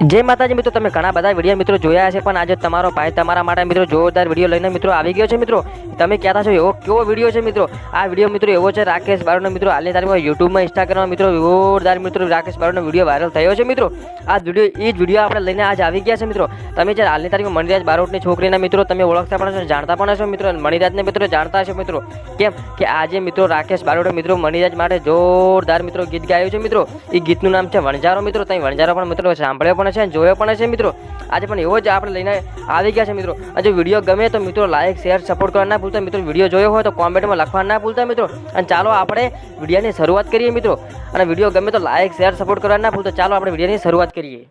જય માતાજી મિત્રો, તમે ઘણા બધા વીડિયો મિત્રો જોયા છે પણ આજે તમારો ભાઈ તમારા માટે મિત્રો જોરદાર વીડિયો લઈને મિત્રો આવી ગયો છે મિત્રો. તમે કહેતા છો, એવો કેવો વીડિયો છે મિત્રો? આ વીડિયો મિત્રો એવો છે, રાકેશ બારોનો મિત્રો, હાલની તારીખમાં યુટ્યુબમાં ઇન્સ્ટાગ્રામમાં મિત્રો જોરદાર મિત્રો રાકેશ બારોનો વીડિયો વાયરલ થયો છે મિત્રો. આ વીડિયો એ જ વીડિયો આપણે લઈને આજ આવી ગયા છે મિત્રો. તમે જ્યારે હાલની તારીખમાં મણિરાજ બારોટની છોકરીના મિત્રો, તમે ઓળખતા પણ છો જાણતા પણ હશો મિત્રો મણિરાજને મિત્રો જાણતા હશો મિત્રો. કેમ કે આજે મિત્રો રાકેશ બારોટે મિત્રો મણિરાજ માટે જોરદાર મિત્રો ગીત ગાયું છે મિત્રો. એ ગીતનું નામ છે વણઝારો મિત્રો. તમે વણઝારો પણ મિત્રો સાંભળ્યો પણ છે અને જોયો પણ છે મિત્રો. આજે પણ એવો જ આપણે લઈને આવી ગયા છે મિત્રો. અને જો વીડિયો ગમે તો મિત્રો લાઇક શેર સપોર્ટ કરવા ના ભૂલતા મિત્રો. વીડિયો જોયો હોય તો કોમેન્ટમાં લખવા ના ભૂલતા મિત્રો. અને ચાલો આપણે વિડીયોની શરૂઆત કરીએ મિત્રો. અને વીડિયો ગમે તો લાઇક શેર સપોર્ટ કરવા ના ભૂલતા ચાલો આપણે વિડીયોની શરૂઆત કરીએ.